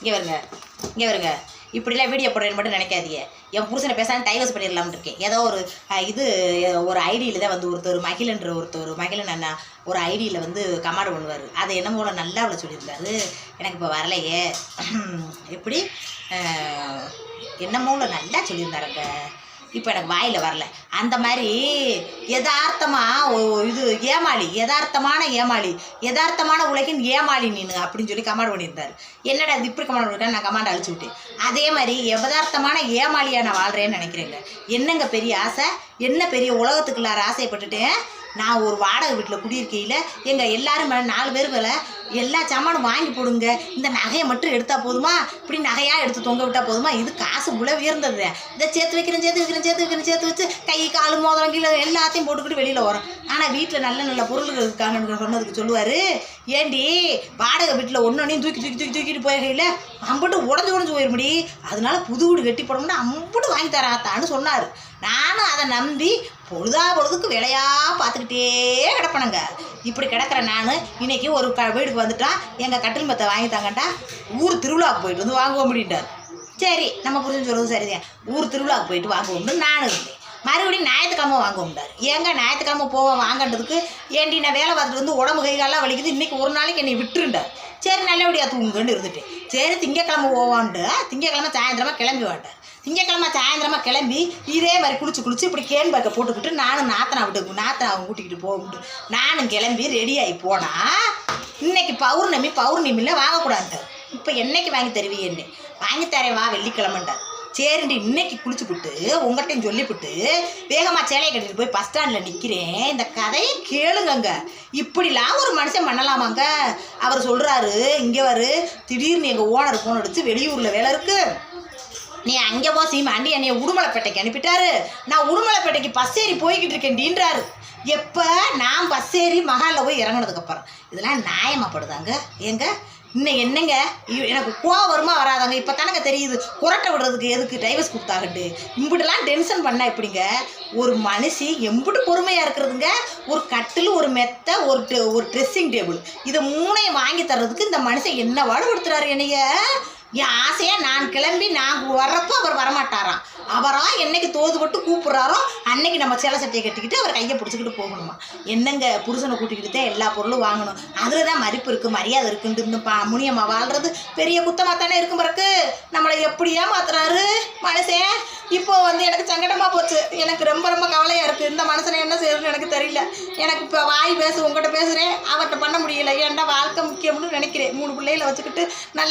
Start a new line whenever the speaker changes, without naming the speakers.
இங்கே வருங்க. இங்கே வருங்க. இப்படிலாம் வீடியோ போடுறேன்னு மட்டும் நினைக்காதீங்க. என் புருஷனை பேசாமல் டைவர்ஸ் பண்ணிடலாம்னு இருக்கேன். ஏதோ ஒரு இது ஒரு ஐடியில் தான் வந்து ஒருத்தர் மகிழன்ற ஒருத்தர் மகிழன் அண்ணா ஒரு ஐடியில் வந்து கமாண்ட் பண்ணுவார். அதை என்னமோ நல்லா அவளை சொல்லியிருந்தாரு. எனக்கு இப்போ வரலையே. எப்படி? என்ன மூலம் நல்லா சொல்லியிருந்தாருங்க. இப்போ எனக்கு வாயில் வரல. அந்த மாதிரி யதார்த்தமாக இது ஏமாளி யதார்த்தமான ஏமாளி யதார்த்தமான உலகின் ஏமாளி நீனு அப்படின்னு சொல்லி கமாண்ட் பண்ணியிருந்தார். என்னடா இது இப்படி கமாண்ட் பண்ணிருக்கேன் நான் கமாண்ட் அழிச்சு விட்டேன் அதே மாதிரி யதார்த்தமான ஏமாளியாக நான் வாழ்கிறேன்னு நினைக்கிறேங்க. என்னங்க பெரிய ஆசை? என்ன பெரிய உலகத்துக்குள்ளார ஆசைப்பட்டுட்டேன் நான் ஒரு வாடகை வீட்டில் குடியிருக்கையில் எங்கள் எல்லாரும் மேலே நாலு பேர் மேலே எல்லா சாமானும் வாங்கி போடுங்க. இந்த நகையை மட்டும் எடுத்தால் போதுமா? இப்படி நகையாக எடுத்து தொங்க விட்டால் போதுமா? இது காசு உள்ள உயர்ந்தது. இதை சேர்த்து வைக்கிறேன் சேர்த்து வைக்கிறேன் சேர்த்து வைக்கிறேன் சேர்த்து வச்சு கை கால் மோதிரம் கீழே எல்லாத்தையும் போட்டுக்கிட்டு வெளியில் வரும். ஆனால் வீட்டில் நல்ல நல்ல பொருள்கள் இருக்காங்கன்னு சொன்னதுக்கு சொல்லுவார். ஏண்டி வாடகை வீட்டில் ஒன்றொன்னையும் தூக்கி தூக்கி தூக்கி தூக்கிட்டு போயிருக்கையில் அம்பட்டு உடஞ்சு உடஞ்சு போயிருமுடி. அதனால புது வீடு கட்டி போடணும்னா அம்பட்டு வாங்கி தராத்தான்னு சொன்னார். நானும் அதை நம்பி பொழுதா பொழுதுக்கு வேலையாக பார்த்துக்கிட்டே கிடப்பணுங்க இப்படி கிடக்கிற நான். இன்னைக்கு ஒரு க வீடுக்கு வந்துட்டான் எங்கள் கட்டில் மத்தை வாங்கி தாங்கட்டா ஊர் திருவிழாவுக்கு போயிட்டு வந்து வாங்குவோம் அப்படின்ட்டார். சரி நம்ம புரிஞ்சு சொல்கிறது சரிதான் ஊர் திருவிழாவுக்கு போயிட்டு வாங்குவோம்னு நானும் இருந்தேன். மறுபடியும் ஞாயிற்றுக்கிழமை வாங்குவோம்டார் ஏங்க ஞாயிற்றுக்கிழமை போவோம் வாங்கன்றதுக்கு? ஏண்டி நான் வேலை பார்த்துட்டு வந்து உடம்பு கைகாலாம் வலிக்குது. இன்றைக்கி ஒரு நாளைக்கு என்னை விட்டுருண்டார் சரி நல்லபடியாக தூங்குன்னு இருந்துட்டு சரி திங்கக்கிழமை போவான்ட்டு திங்கக்கிழமை சாயந்தரமாக கிளம்பி வாண்டார் திங்கக்கிழமை சாயந்தரமாக கிளம்பி இதே மாதிரி குளிச்சு குளிச்சு இப்படி கேன் பேக்கை போட்டுக்கிட்டு நானும் நாத்தனா விட்டு நாத்தனா அவங்க கூட்டிக்கிட்டு போகும்ட்டு நானும் கிளம்பி ரெடி ஆகி இன்னைக்கு பௌர்ணமி பௌர்ணமியில் வாங்கக்கூடாது இப்போ என்னைக்கு வாங்கி தருவீன்னு வாங்கி தரேன் வா வெள்ளிக்கிழமைன்றார் சரிண்டி இன்னைக்கு விட்டு உங்கள்கிட்டையும் சொல்லிவிட்டு வேகமாக சேலையை கட்டிட்டு போய் பஸ் ஸ்டாண்டில் நிற்கிறேன் இந்த கதையை கேளுங்கங்க. இப்படிலாம் ஒரு மனுஷன் பண்ணலாமாங்க? அவர் சொல்கிறாரு இங்கே வரு திடீர்னு எங்கள் ஓனர் ஃபோன் அடித்து வெளியூரில் வேலை இருக்குது நீ அங்கே போ சீமாண்டி என்னைய உடுமலைப்பேட்டைக்கு அனுப்பிட்டாரு. நான் உடுமலைப்பேட்டைக்கு பஸ் ஏறி போய்கிட்டு இருக்கேன்டின்றாரு எப்போ? நான் பஸ் ஏறி மகாலில் போய் இறங்குனதுக்கப்புறம் இதெல்லாம் நியாயமாப்படுதாங்க? ஏங்க? இன்னும் என்னங்க? எனக்கு கோவம் வருமா வராதாங்க? இப்போ தானங்க தெரியுது. குரட்டை விடுறதுக்கு எதுக்கு டைவர்ஸ் கொடுத்தாகட்டு இம்பிட்டெல்லாம் டென்ஷன் பண்ணா எப்படிங்க? ஒரு மனுஷி எம்பிட்டு பொறுமையாக இருக்கிறதுங்க. ஒரு கட்டில் ஒரு மெத்தை ஒரு ஒரு ட்ரெஸ்ஸிங் டேபிள் இதை மூணையும் வாங்கி தர்றதுக்கு இந்த மனுஷன் என்ன பாடுபடுத்துறாரு என்னைய? என் ஆசையாக நான் கிளம்பி நான் வர்றப்போ அவர் வரமாட்டாராம். அவரா என்னைக்கு தோது போட்டு கூப்பிட்றாரோ அன்னைக்கு நம்ம சேலை சட்டையை கட்டிக்கிட்டு அவர் கையை பிடிச்சிக்கிட்டு போகணுமா? என்னங்க புருஷனை கூட்டிக்கிட்டு தான் எல்லா பொருளும் வாங்கணும். அதில் தான் மதிப்பு இருக்குது மரியாதை இருக்குன்னு பா முனியம்மா வாழ்றது பெரிய குத்தமாக தானே இருக்கும் பிறகு. நம்மளை எப்படியா மாத்துறாரு மனுஷன் இப்போ வந்து எனக்கு சங்கடமாக போச்சு. எனக்கு ரொம்ப ரொம்ப கவலையாக இருக்குது இந்த மனுஷனை என்ன செய்யறதுன்னு எனக்கு தெரியல. எனக்கு இப்போ வாய் பேசு உங்கள்கிட்ட பேசுகிறேன் அவர்கிட்ட பண்ண முடியல. ஏன்டா வாழ்க்கை முக்கியம்னு நினைக்கிறேன். மூணு பிள்ளைகளை வச்சுக்கிட்டு நல்ல